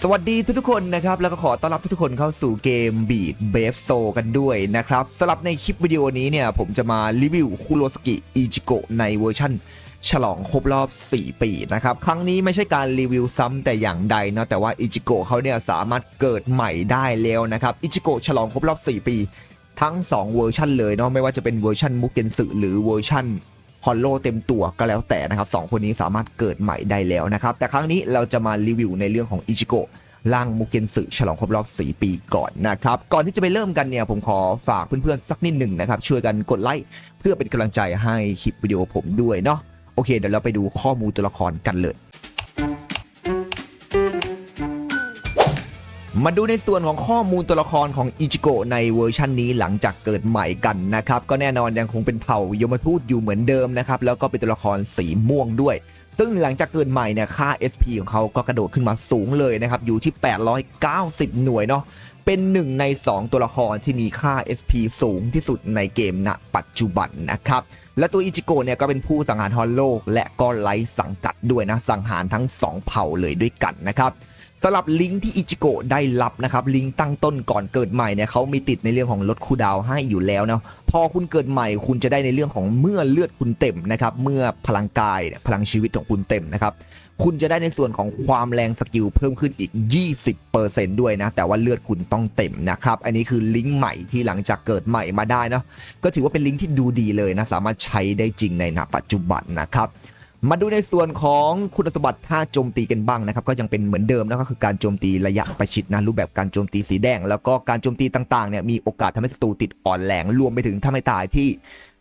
สวัสดีทุกๆคนนะครับ แล้วก็ขอต้อนรับทุกๆคนเข้าสู่เกมบีดเบฟโซกันด้วยนะครับสำหรับในคลิปวิดีโอนี้เนี่ย ผมจะมารีวิวคุโรสกิอิจิโกะในเวอร์ชั่น ฉลองครบรอบ 4 ปีนะครับ ครั้งนี้ไม่ใช่การรีวิวซ้ำแต่อย่างใดเนาะแต่ว่าอิจิโกะเขาเนี่ยสามารถเกิดใหม่ได้แล้วนะครับอิจิโกะฉลองครบรอบ 4 ปี ทั้ง 2 เวอร์ชันเลยเนาะไม่ว่าจะเป็นเวอร์ชันมุกเกนสึหรือเวอร์ชัน ฮอลโลเต็มตัวก็แล้วแต่นะครับสองคนนี้สามารถเกิดใหม่ได้แล้วนะครับแต่ครั้งนี้เราจะมารีวิวในเรื่องของอิจิโกะร่างมุกเกนสึฉลองครบรอบ 4 ปีก่อนนะครับ ก่อนที่จะไปเริ่มกันเนี่ยผมขอฝากเพื่อนๆ สักนิดหนึ่งนะครับ ช่วยกันกดไลค์เพื่อเป็นกำลังใจให้คลิปวิดีโอผมด้วยเนาะโอเคเดี๋ยวเราไปดูข้อมูลตัวละครกันเลย มาดูในส่วนของข้อมูลตัวละครของอิจิโกะในเวอร์ชันนี้หลังจากเกิดใหม่กันนะครับ ก็แน่นอนยังคงเป็นเผ่ายมทูตอยู่เหมือนเดิมนะครับ แล้วก็เป็นตัวละครสีม่วงด้วย ซึ่งหลังจากเกิดใหม่เนี่ยค่า SP ของเขาก็กระโดดขึ้นมาสูงเลยนะครับ อยู่ที่ 890 หน่วยเนาะเป็นหนึ่งใน 2 ตัวละครที่มีค่า SP สูงที่สุดในเกมณปัจจุบันนะครับ และตัวอิจิโกะเนี่ยก็เป็นผู้สังหารฮอลโลก และก็ไลสังกัดด้วยนะสังหารทั้ง 2 เผ่าเลยด้วยกันนะครับ สำหรับลิงก์ที่อิจิโกะได้รับนะครับลิงก์ตั้งต้นก่อนเกิดใหม่เนี่ยเขามีติดในเรื่องของลดคูดาวให้อยู่แล้วเนาะพอคุณเกิดใหม่คุณจะได้ในเรื่องของเมื่อเลือดคุณเต็มนะครับเมื่อพลังกายพลังชีวิตของคุณเต็มนะครับคุณจะได้ในส่วนของความแรงสกิลเพิ่มขึ้นอีก 20%ด้วยนะ แต่ว่าเลือดคุณต้องเต็มนะครับ อันนี้คือลิงก์ใหม่ที่หลังจากเกิดใหม่มาได้เนาะก็ถือว่าเป็นลิงก์ที่ดูดีเลยนะ สามารถใช้ได้จริงในณปัจจุบันนะครับ มาดูในส่วนของคุณสมบัติท่าโจมตีกันบ้างนะครับ ก็ยังเป็นเหมือนเดิมนะก็คือการโจมตีระยะประชิดนะรูปแบบการโจมตีสีแดง แล้วก็การโจมตีต่างๆเนี่ยมีโอกาสทำให้ศัตรูติดอ่อนแรงรวมไปถึงทำไม้ตายที่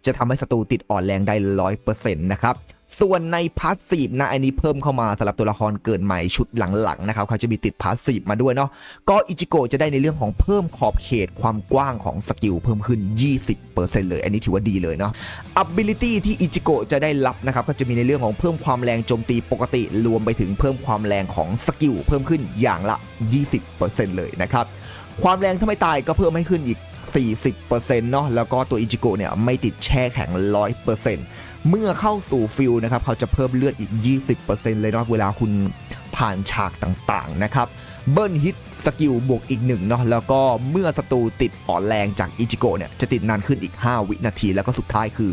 จะทำให้ศัตรูติดอ่อนแรงได้ร้อยเปอร์เซ็นต์นะครับ ส่วนในพาสซีฟนะอันนี้เพิ่มเข้ามาสำหรับตัวละครเกิดใหม่ชุดหลังๆนะครับเขาจะมีติดพาสซีฟมาด้วยเนาะก็อิจิโกะจะได้ในเรื่องของเพิ่มขอบเขตความกว้างของสกิลเพิ่มขึ้น 20%เลย อันนี้ถือว่าดีเลยเนาะ ability ที่อิจิโกะจะได้รับนะครับก็จะมีในเรื่องของเพิ่มความแรงโจมตีปกติรวมไปถึงเพิ่มความแรงของสกิลเพิ่มขึ้นอย่างละ 20%เลยนะครับความแรงถ้าไม่ตายก็เพิ่มให้ขึ้นอีก 40%เนาะแล้วก็ตัวอิจิโกะเนี่ยไม่ติดแช่แข็ง 100%เมื่อเข้าสู่ฟิลนะครับเขาจะเพิ่มเลือดอีก 20%เลยเนาะเวลาคุณผ่านฉากต่างๆนะครับเบิ้ลฮิตสกิลบวกอีกหนึ่งเนาะแล้วก็เมื่อศัตรูติดอ่อนแรงจากอิจิโกะเนี่ยจะติดนานขึ้นอีก 5 วินาที แล้วก็สุดท้ายคือ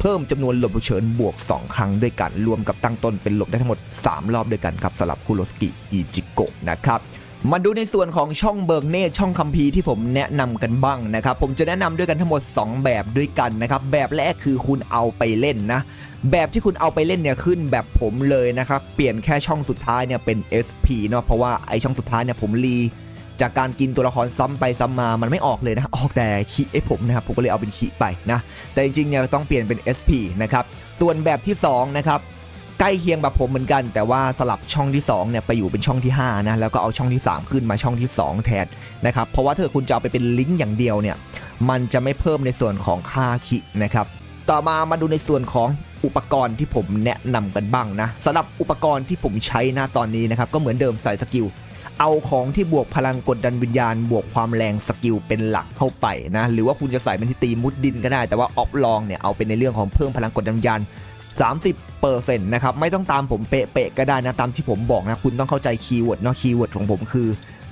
เพิ่มจำนวนหลบเฉินบวก 2 ครั้งด้วยกัน รวมกับตั้งต้นเป็นหลบได้ทั้งหมด 3 รอบด้วยกันครับสำหรับคุโรสกิอิจิโกะนะครับ มาดูในส่วนของช่องเบิกเนตช่องคัมภีร์ที่ผมแนะนำกันบ้างนะครับ ผมจะแนะนำด้วยกันทั้งหมด 2 แบบด้วยกันนะครับ แบบแรกคือคุณเอาไปเล่นนะ แบบที่คุณเอาไปเล่นเนี่ยขึ้นแบบผมเลยนะครับ เปลี่ยนแค่ช่องสุดท้ายเนี่ยเป็น SP เนาะเพราะว่าไอช่องสุดท้ายเนี่ยผมรีจากการกินตัวละครซ้ำไปซ้ำมา มันไม่ออกเลยนะ ออกแต่คีไอ้ผมนะครับ ผมก็เลยเอาเป็นคีไปนะ แต่จริงๆเนี่ยต้องเปลี่ยนเป็น SP นะครับ ส่วนแบบที่2นะครับ ล้เคียงแบบผมเหมือนกัน แต่ว่าสลับช่องที่2เนี่ยไปอยู่เป็นช่องที่5นะแล้วก็เอาช่องที่ 3 ขึ้นมาช่องที่ 2 แทนนะครับเพราะว่าถ้าคุณจะเอาไปเป็นลิงก์อย่างเดียวเนี่ยมันจะไม่เพิ่มในส่วนของค่าคินะครับต่อมามาดูในส่วนของอุปกรณ์ที่ผมแนะนำกันบ้างนะสำหรับอุปกรณ์ที่ผมใช้หน้าตอนนี้นะครับก็เหมือนเดิมใส่สกิลเอาของที่บวกพลังกดดันวิญญาณ บวกความแรงสกิลเป็นหลักเข้าไปนะหรือว่าคุณจะใส่เป็นที่ตีมุดดินก็ได้ แต่ว่าออฟลองเนี่ยเอาเป็นในเรื่องของเพิ่มพลังกดดันวิญญาณ 30 นะครับไม่ต้องตามผมเป๊ะๆก็ได้นะตามที่ผมบอกนะคุณต้องเข้าใจคีย์เวิร์ดเนาะคีย์เวิร์ดของผมคือ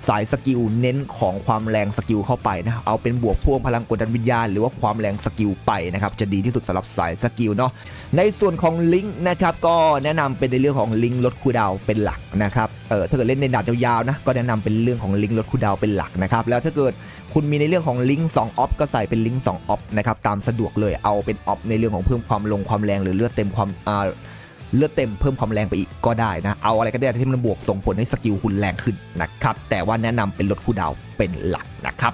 สายสกิลเน้นของความแรงสกิลเข้าไปนะเอาเป็นบวกพ่วงพลังกดดันวิญญาณหรือว่าความแรงสกิลไปนะครับจะดีที่สุดสำหรับสายสกิลเนาะในส่วนของลิงก์นะครับก็แนะนำเป็นในเรื่องของลิงก์ลดคูดาวเป็นหลักนะครับเออถ้าเกิดเล่นในดัดยาวๆนะก็แนะนำเป็นเรื่องของลิงก์ลดคูดาวเป็นหลักนะครับแล้วถ้าเกิดคุณมีในเรื่องของลิงก์2ออฟก็ใส่เป็นลิงก์2ออฟนะครับตามสะดวกเลยเอาเป็นออฟในเรื่องของเพิ่มความลงความแรงหรือเลือดเต็มความอ่า เลือดเต็มเพิ่มความแรงไปอีกก็ได้นะ เอาอะไรก็ได้ที่มันบวกส่งผลให้สกิลคุณแรงขึ้นนะครับ แต่ว่าแนะนำเป็นลดคูลดาวเป็นหลักนะครับ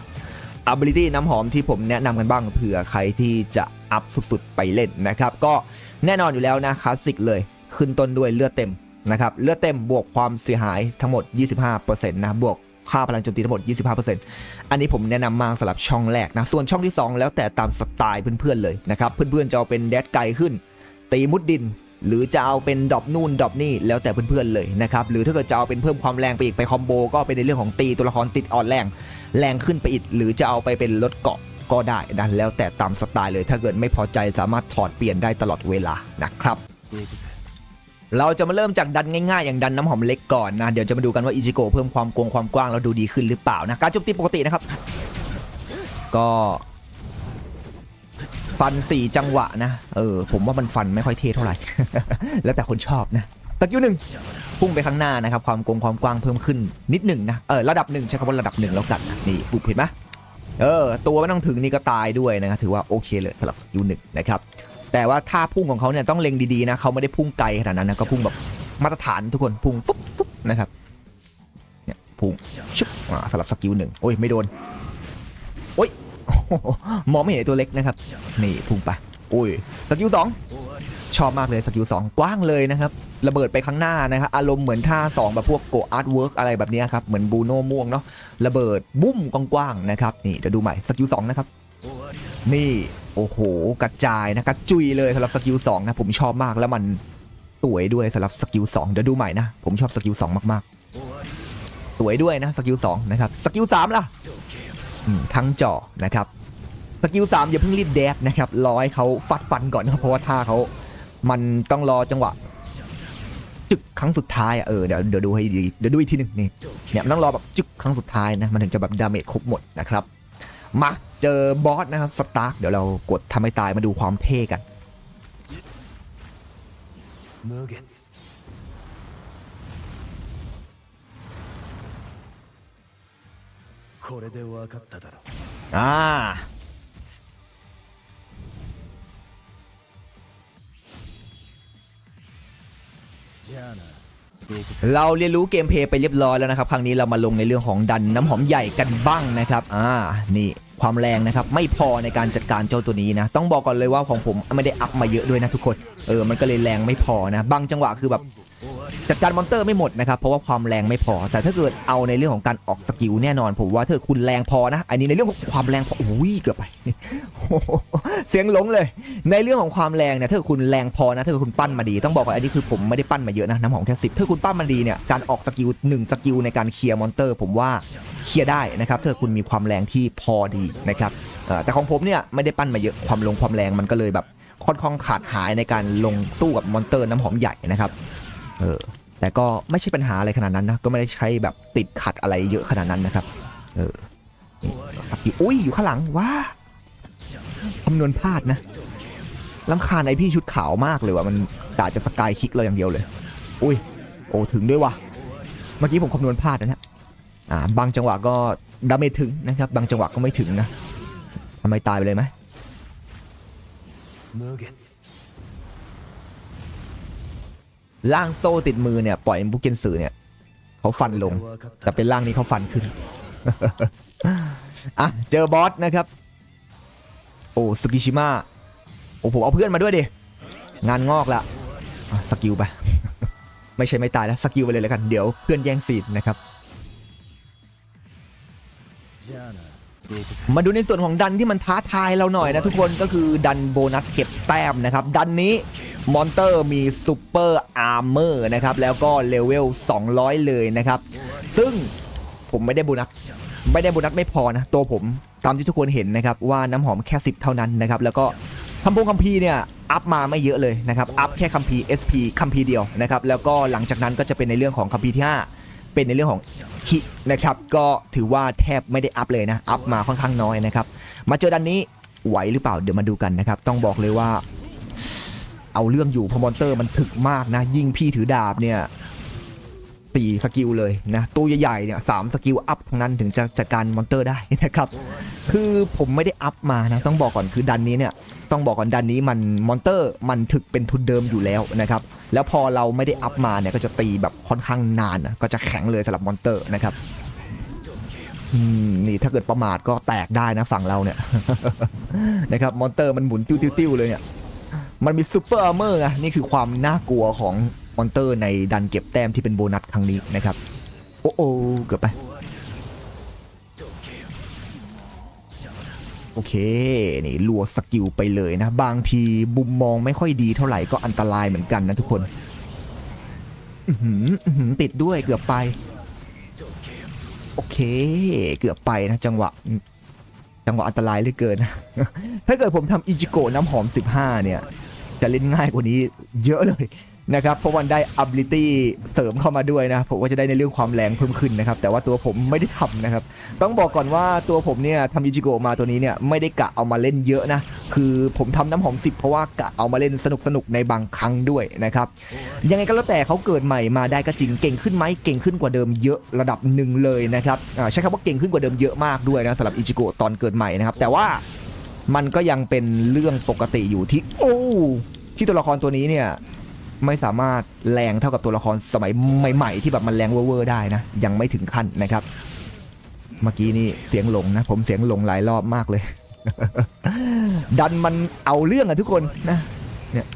ability น้ำหอมที่ผมแนะนำกันบ้างเผื่อใครที่จะอัพสุดๆไปเล่นนะครับ ก็แน่นอนอยู่แล้วนะคลาสสิกเลยขึ้นต้นด้วยเลือดเต็มนะครับเลือดเต็มบวกความเสียหายทั้งหมด 25%นะบวกค่าพลังโจมตีทั้งหมด 25%อันนี้ผมแนะนำมากสำหรับช่องแรกนะ ส่วนช่องที่ 2 แล้วแต่ตามสไตล์เพื่อนๆเลยนะครับ เพื่อนๆจะเอาเป็นแดดไกลขึ้น ตีมุดดิน หรือจะเอาเป็นดอปนู่นดอปนี่แล้วแต่เพื่อนๆเลยนะครับหรือถ้าเกิดจะเอาเป็นเพิ่มความแรงไปอีกไปคอมโบก็เป็นในเรื่องของตีตัวละครติดอ่อนแรง แรงขึ้นไปอีก หรือจะเอาไปเป็นลดเกาะก็ได้นะแล้วแต่ตามสไตล์เลย ถ้าเกิดไม่พอใจสามารถถอดเปลี่ยนได้ตลอดเวลานะครับเราจะมาเริ่มจากดันง่ายๆ อย่างดันน้ำหอมเล็กก่อนนะ เดี๋ยวจะมาดูกันว่าอิจิโกเพิ่มความโกงความกว้างแล้วดูดีขึ้นหรือเปล่านะ การโจมตีปกตินะครับ ก็ ฟันสี่จังหวะนะ เออ ผมว่ามันฟันไม่ค่อยเท่เท่าไหร่ แล้วแต่คนชอบนะสกิลหนึ่งพุ่งไปข้างหน้านะครับ ความกงความกว้างเพิ่มขึ้นนิดหนึ่งนะ เออ ระดับหนึ่งใช้คำว่าระดับหนึ่งแล้วกันนี่ปุ๊บเห็นไหมเออ ตัวไม่ต้องถึงนี่ก็ตายด้วยนะครับถือว่าโอเคเลยสำหรับสกิลหนึ่งนะครับ แต่ว่าท่าพุ่งของเขาเนี่ยต้องเล็งดีๆนะเขาไม่ได้พุ่งไกลขนาดนั้นนะก็พุ่งแบบมาตรฐานทุกคนพุ่งฟุ๊บฟุ๊บนะครับเนี่ยพุ่งชุบอ่าสำหรับสกิลหนึ่งโอ้ยไม่โดนโอ้ย มองไม่เห็นตัวเล็กนะครับ นี่พุ่งไปโอ้ย สกิลสองชอบมากเลยสกิลสองกว้างเลยนะครับ ระเบิดไปข้างหน้านะครับ อารมณ์เหมือนท่าสองแบบพวกโกอาร์ตเวิร์กอะไรแบบนี้ครับ เหมือนบูโน่ม่วงเนาะ ระเบิดบุ้มกว้างๆนะครับ นี่เดี๋ยวดูใหม่สกิลสองนะครับ นี่โอ้โห กระจายนะกระจุยเลยสำหรับสกิล2นะ ผมชอบมากแล้วมันสวยด้วยสำหรับสกิล2เดี๋ยวดูใหม่นะ ผมชอบสกิล2มากๆสวยด้วยนะสกิล2นะครับ สกิล3ล่ะทั้งจอนะครับ สกิลสามอย่าเพิ่งรีบแดกนะครับรอให้เขาฟัดฟันก่อนนะเพราะว่าท่าเขามันต้องรอจังหวะจึกครั้งสุดท้ายอะเออเดี๋ยวเดี๋ยวดูให้ดีเดี๋ยวดูอีกทีหนึ่งนี่เนี่ยมันต้องรอแบบจึกครั้งสุดท้ายนะมันถึงจะแบบดาเมจครบหมดนะครับมาเจอบอสนะครับสตาร์กเดี๋ยวเรากดทำให้ตายมาดูความเท่กันอ่า เราเรียนรู้เกมเพย์ไปเรียบร้อยแล้วนะครับ ครั้งนี้เรามาลงในเรื่องของดันน้ำหอมใหญ่กันบ้างนะครับ อ่า นี่ความแรงนะครับ ไม่พอในการจัดการเจ้าตัวนี้นะ ต้องบอกก่อนเลยว่าของผมไม่ได้อัพมาเยอะด้วยนะทุกคน เออ มันก็เลยแรงไม่พอนะ บางจังหวะคือแบบ จัดการมอนเตอร์ไม่หมดนะครับเพราะว่าความแรงไม่พอ แต่ถ้าเกิดเอาในเรื่องของการออกสกิลแน่นอนผมว่าถ้าเกิดคุณแรงพอนะ อันนี้ในเรื่องของความแรงพออุ้ยเกือบไปเสียงหลงเลย ในเรื่องของความแรงเนี่ยถ้าเกิดคุณแรงพอนะถ้าเกิดคุณปั้นมาดีต้องบอกก่อนอันนี้คือผมไม่ได้ปั้นมาเยอะนะน้ำหอมแค่สิบถ้าคุณปั้นมาดีเนี่ยการออกสกิลหนึ่งสกิลในการเคลียร์มอนเตอร์ ผมว่าเคลียร์ได้นะครับถ้าเกิดคุณมีความแรงที่พอดีนะครับแต่ของผมเนี่ยไม่ได้ปั้นมาเยอะความลงความแรงมันก็เลยแบบค่อนข้างขาดหายในการลงสู้กับมอนเตอร์น้ำหอมใหญ่นะครับ เออแต่ก็ไม่ใช่ปัญหาอะไรขนาดนั้นนะ ก็ไม่ได้ใช้แบบติดขัดอะไรเยอะขนาดนั้นนะครับ เออนี่สกิลอุ้ยอยู่ข้างหลังว้าคำนวณพลาดนะลำคาญไอพี่ชุดขาวมากเลยว่ะมันกาจะสกายคิกเราอย่างเดียวเลย อุ้ย โอ้ถึงด้วยว่ะ เมื่อกี้ผมคำนวณพลาดนะฮะอ่าบางจังหวะก็ดาเมจถึงนะครับ บางจังหวะก็ไม่ถึงนะทำไมตายไปเลยไหม ล่างโซ่ติดมือเนี่ยปล่อยบุกเกนสือเนี่ยเขาฟันลง แต่เป็นล่างนี้เขาฟันขึ้นอะเจอบอสนะครับ โอ้สกิชิมะโอ้ผมเอาเพื่อนมาด้วยดิงานงอกละสกิลไป ไม่ใช่ไม่ตายแล้วสกิลไปเลยแล้วกันเดี๋ยวเพื่อนแย่งซีดนะครับ มาดูในส่วนของดันที่มันท้าทายเราหน่อยนะทุกคนก็คือดันโบนัสเก็บแต้มนะครับ ดันนี้ มอนเตอร์มีซูเปอร์อาร์เมอร์นะครับ แล้วก็เลเวล 200 เลยนะครับ ซึ่งผมไม่ได้โบนัส ไม่ได้โบนัสไม่พอนะ ตัวผมตามที่ทุกคนเห็นนะครับ ว่าน้ำหอมแค่ 10 เท่านั้นนะครับ แล้วก็คำพงคัมภีเนี่ย อัพมาไม่เยอะเลยนะครับ อัพแค่คัมภี SP คัมภีเดียวนะครับ แล้วก็หลังจากนั้นก็จะเป็นในเรื่องของคัมภีที่ 5 เป็นในเรื่องของคินะครับ ก็ถือว่าแทบไม่ได้อัพเลยนะ อัพมาค่อนข้างน้อยนะครับ มาเจอดันนี้ไหวหรือเปล่า เดี๋ยวมาดูกันนะครับ ต้องบอกเลยว่า เอาเรื่องอยู่เพอมอนเตอร์มันถึกมากนะ ยิ่งพี่ถือดาบเนี่ยตีสกิลเลยนะตัวใหญ่ๆเนี่ยสามสกิลอัพทั้งนั้นถึงจะจัดการมอนเตอร์ได้นะครับคือผมไม่ได้อัพมานะต้องบอกก่อนคือดันนี้เนี่ยต้องบอกก่อนดันนี้มันมอนเตอร์มันถึกเป็นทุนเดิมอยู่แล้วนะครับแล้วพอเราไม่ได้อัพมาเนี่ยก็จะตีแบบค่อนข้างนานนะก็จะแข็งเลยสำหรับมอนเตอร์นะครับนี่ถ้าเกิดประมาทก็แตกได้นะฝั่งเราเนี่ยนะครับมอนเตอร์มันหมุนติ้วๆเลยเนี่ย มันมีซูเปอร์อาร์เมอร์ไงนี่คือความน่ากลัวของมอนเตอร์ในดันเก็บแต้มที่เป็นโบนัสครั้งนี้นะครับ โอ้โอเกือบไป โอเค นี่ลัวสกิลไปเลยนะ บางทีบุมมองไม่ค่อยดีเท่าไหร่ก็อันตรายเหมือนกันนะทุกคนหืออื้อหือติดด้วยเกือบไป โอเค เกือบไปนะจังหวะจังหวะอันตรายเหลือเกิน ถ้าเกิดผมทำอิจิโกะน้ำหอม 15 เนี่ย จะเล่นง่ายกว่านี้เยอะเลยนะครับเพราะมันได้ ability เสริมเข้ามาด้วยนะผมก็จะได้ในเรื่องความแรงเพิ่มขึ้นนะครับแต่ว่าตัวผมไม่ได้ทำนะครับต้องบอกก่อนว่าตัวผมเนี่ยทำอิจิโกะมาตัวนี้เนี่ยไม่ได้กะเอามาเล่นเยอะนะคือผมทำน้ำหอม10เพราะว่ากะเอามาเล่นสนุกสนุกๆในบางครั้งด้วยนะครับยังไงก็แล้วแต่เขาเกิดใหม่มาได้ก็จริงเก่งขึ้นไหมเก่งขึ้นกว่าเดิมเยอะระดับหนึ่งเลยนะครับใช้คำว่าเก่งขึ้นกว่าเดิมเยอะมากด้วยนะสำหรับอิจิโกะตอนเกิดใหม่นะครับแต่ว่า มันก็ยังเป็นเรื่องปกติอยู่ที่โอ้ที่ตัวละครตัวนี้เนี่ยไม่สามารถแรงเท่ากับตัวละครสมัยใหม่ๆ ที่แบบมันแรงเวอร์ๆได้นะ ยังไม่ถึงขั้นนะครับ เมื่อกี้นี่เสียงหลงนะ ผมเสียงหลงหลายรอบมากเลย ดันมันเอาเรื่องอะทุกคนนะเนี่ย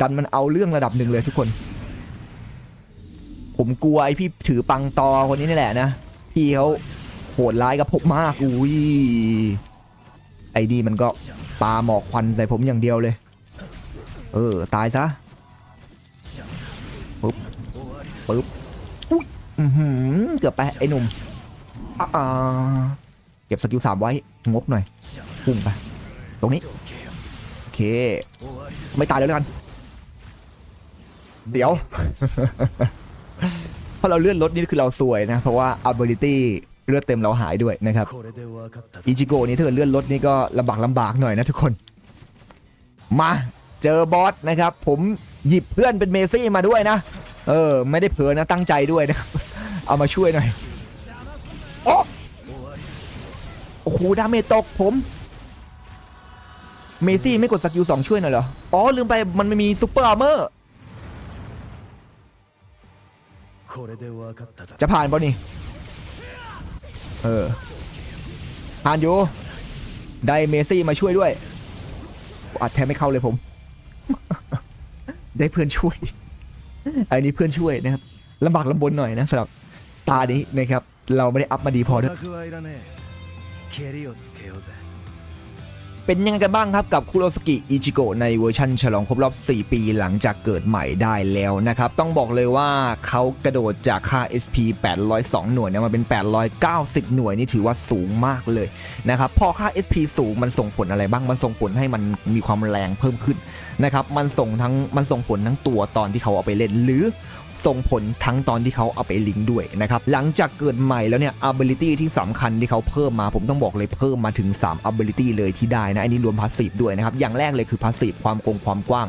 ดันมันเอาเรื่องระดับหนึ่งเลยทุกคน ผมกลัวไอพี่ถือปังตอคนนี้นี่แหละนะพี่เขาโหดร้ายกับผมมากอุ้ย อ้นี่มันก็ปาหมอกควันใส่ผมอย่างเดียวเลย เออ ตายซะปึ๊บปึ๊บอุ้ยเกือบไปไอ้หนุ่มเก็บสกิลสามไว้ งกหน่อยพุ่งไป ตรงนี้ โอเค ไม่ตายเลยแล้วกัน เดี๋ยวเพราะเราเลื่อนรถนี่คือเราสวยนะ เพราะว่า ability เลือดเต็มเราหายด้วยนะครับอิจิโกะนี่ถ้าเกิดเลื่อนรถนี่ก็ลำบากลำบากหน่อยนะทุกคน มาเจอบอสนะครับ ผมหยิบเพื่อนเป็นเมซี่มาด้วยนะ เออ ไม่ได้เผลอนะตั้งใจด้วยนะเอามาช่วยหน่อยโอ้โหดาเมจตกผมเมซี่ไม่กดสกิลสองช่วยหน่อยเหรอ อ๋อ ลืมไปมันไม่มีซูเปอร์อาร์เมอร์จะผ่านป่ะนี่ เออผ่านอยู่ได้เมซี่มาช่วยด้วยอัดแทบไม่เข้าเลยผม ได้เพื่อนช่วย อันนี้เพื่อนช่วยนะครับลำบากลำบนหน่อยนะสำหรับตานี้นะครับ เราไม่ได้อัพมาดีพอด้วย เป็นยังไงกันบ้างครับกับคุโรสกิอิจิโกะในเวอร์ชันฉลองครบรอบ 4 ปีหลังจากเกิดใหม่ได้แล้วนะครับ ต้องบอกเลยว่าเขากระโดดจากค่า SP 802 หน่วยเนี่ยมาเป็น 890 หน่วยนี่ถือว่าสูงมากเลยนะครับพอค่า SP สูงมันส่งผลอะไรบ้าง มันส่งผลให้มันมีความแรงเพิ่มขึ้นนะครับมันส่งทั้งมันส่งผลทั้งตัวตอนที่เขาเอาไปเล่นหรือ ส่งผลทั้งตอนที่เขาเอาไปลิงก์ด้วยนะครับ หลังจากเกิดใหม่แล้วเนี่ย ability ที่สำคัญที่เขาเพิ่มมา ผมต้องบอกเลยเพิ่มมาถึง 3 ability เลยที่ได้นะ อันนี้รวมพาสซีฟด้วยนะครับ อย่างแรกเลยคือพาสซีฟความกงความกว้าง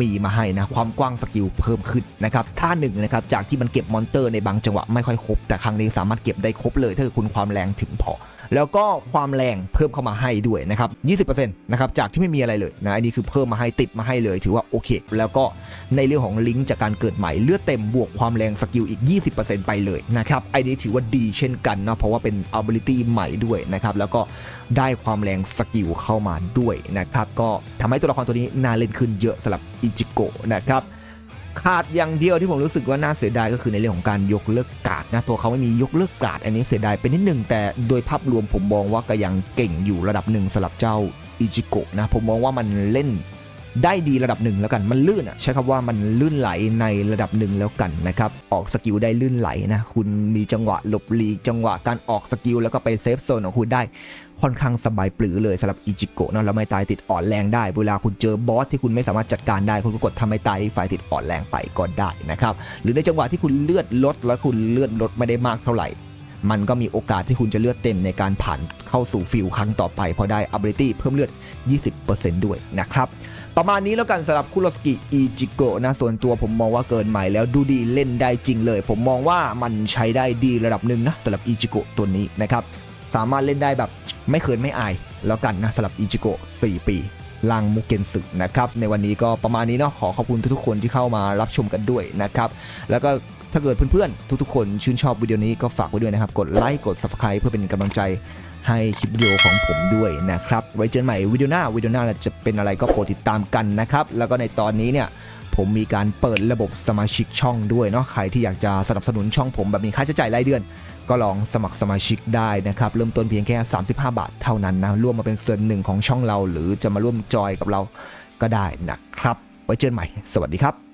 มีมาให้นะ ความกว้างสกิลเพิ่มขึ้นนะครับท่าหนึ่งนะครับ จากที่มันเก็บมอนเตอร์ในบางจังหวะไม่ค่อยครบ แต่ครั้งนี้สามารถเก็บได้ครบเลยถ้าคุณความแรงถึงพอ แล้วก็ความแรงเพิ่มเข้ามาให้ด้วยนะครับ 20%นะครับจากที่ไม่มีอะไรเลยนะอันนี้คือเพิ่มมาให้ติดมาให้เลย ถือว่าโอเค แล้วก็ในเรื่องของลิงก์จากการเกิดใหม่เลือดเต็มบวกความแรงสกิลอีก 20%ไปเลยนะครับไอนี้ถือว่าดีเช่นกันนะเพราะว่าเป็น ability ใหม่ด้วยนะครับแล้วก็ได้ความแรงสกิลเข้ามาด้วยนะครับก็ทำให้ตัวละครตัวนี้น่าเล่นขึ้นเยอะสำหรับอิจิโกะนะครับ ขาดอย่างเดียวที่ผมรู้สึกว่าน่าเสียดายก็คือในเรื่องของการยกเลิกการ์ดนะตัวเขาไม่มียกเลิกการ์ดอันนี้เสียดายไปนิดหนึ่งแต่โดยภาพรวมผมมองว่าก็ยังเก่งอยู่ระดับหนึ่งสำหรับเจ้าอิจิโกะนะผมมองว่ามันเล่น ได้ดีระดับหนึ่งแล้วกัน มันลื่นอะใช้คำว่ามันลื่นไหลในระดับหนึ่งแล้วกันนะครับ ออกสกิลได้ลื่นไหลนะ คุณมีจังหวะหลบหลีกจังหวะการออกสกิลแล้วก็ไปเซฟโซนของคุณได้ค่อนข้างสบายปลือเลยสำหรับอิจิโกะนะแล้วไม่ตายติดอ่อนแรงได้ เวลาคุณเจอบอสที่คุณไม่สามารถจัดการได้ คุณก็กดทำให้ตายฝ่ายติดอ่อนแรงไปก็ได้นะครับหรือในจังหวะที่คุณเลือดลดแล้วคุณเลือดลดไม่ได้มากเท่าไหร่มันก็มีโอกาสที่คุณจะเลือดเต็มในการผ่านเข้าสู่ฟิลครั้งต่อไปเพราะได้ ability เพิ่มเลือด 20%ด้วยนะครับ ประมาณนี้แล้วกันสำหรับคุโรสกิอิจิโกะนะส่วนตัวผมมองว่าเกินใหม่แล้วดูดีเล่นได้จริงเลย ผมมองว่ามันใช้ได้ดีระดับหนึ่งนะสำหรับอิจิโกะตัวนี้นะครับสามารถเล่นได้แบบไม่เขินไม่อาย แล้วกันนะสำหรับอิจิโกะ4 ปีลังมุกเกนสึนะครับในวันนี้ก็ประมาณนี้เนาะขอขอบคุณทุกๆคนที่เข้ามารับชมกันด้วยนะครับแล้วก็ถ้าเกิดเพื่อนๆ ทุกๆ คนชื่นชอบวิดีโอนี้ก็ฝากไว้ด้วยนะครับ กดไลค์กด subscribe เพื่อเป็นกำลังใจ ให้คลิปวิดีโอของผมด้วยนะครับ ไว้เจอกันใหม่วิดีโอหน้าวิดีโอหน้าจะเป็นอะไรก็โปรดติดตามกันนะครับ แล้วก็ในตอนนี้เนี่ยผมมีการเปิดระบบสมาชิกช่องด้วยเนาะใครที่อยากจะสนับสนุนช่องผมแบบมีค่าใช้จ่ายรายเดือน ก็ลองสมัครสมาชิกได้นะครับ เริ่มต้นเพียงแค่ 35 บาทเท่านั้นนะร่วมมาเป็นส่วนหนึ่งของช่องเรา หรือจะมาร่วมจอยกับเราก็ได้นะครับ ไว้เจอกันใหม่ สวัสดีครับ